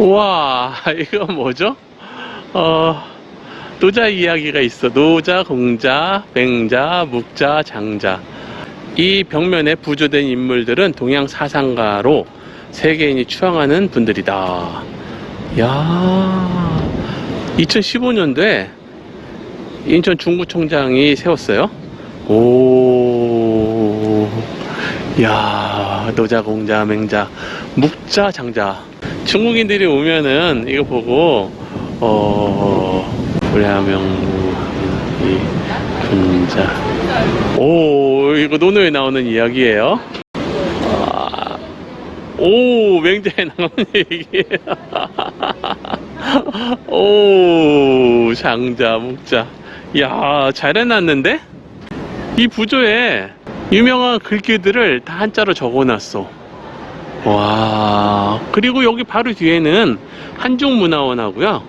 우와, 이거 뭐죠? 어, 노자 이야기가 있어. 노자, 공자, 맹자, 묵자, 장자. 이 벽면에 부조된 인물들은 동양 사상가로 세계인이 추앙하는 분들이다. 야 2015년도에 인천 중구청장이 세웠어요. 오, 야 노자, 공자, 맹자, 묵자, 장자. 중국인들이 오면은 이거 보고 어 불야명무 이 분자 오 이거 논어에 나오는 이야기예요. 아, 오 맹자에 나오는 얘기예요. 오 장자 묵자 야 잘 해놨는데 이 부조에 유명한 글귀들을 다 한자로 적어놨어. 와. 그리고 여기 바로 뒤에는 한중문화원하고요.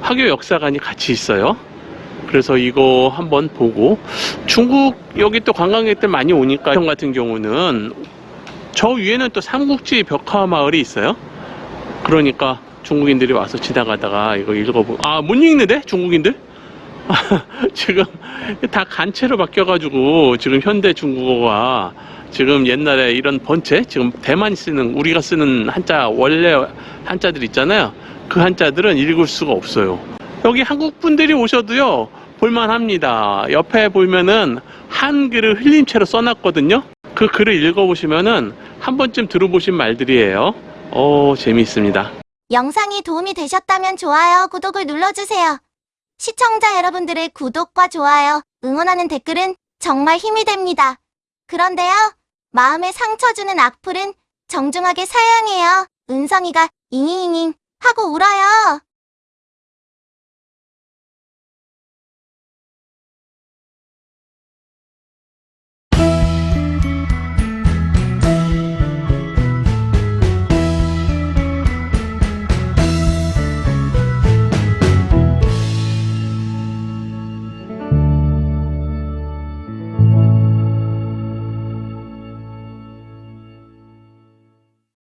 화교 역사관이 같이 있어요. 그래서 이거 한번 보고. 중국 여기 또 관광객들 많이 오니까 형 같은 경우는 저 위에는 또 삼국지 벽화 마을이 있어요. 그러니까 중국인들이 와서 지나가다가 이거 읽어보 아못 읽는데? 중국인들 지금 다 간체로 바뀌어가지고 지금 현대 중국어가 지금 옛날에 이런 번체 지금 대만이 쓰는 우리가 쓰는 한자 원래 한자들 있잖아요. 그 한자들은 읽을 수가 없어요. 여기 한국 분들이 오셔도요 볼만합니다. 옆에 보면은 한글을 흘림체로 써놨거든요. 그 글을 읽어보시면은 한 번쯤 들어보신 말들이에요. 어 재미있습니다. 영상이 도움이 되셨다면 좋아요, 구독을 눌러주세요. 시청자 여러분들의 구독과 좋아요, 응원하는 댓글은 정말 힘이 됩니다. 그런데요, 마음에 상처 주는 악플은 정중하게 사양해요. 은성이가 잉잉잉 하고 울어요.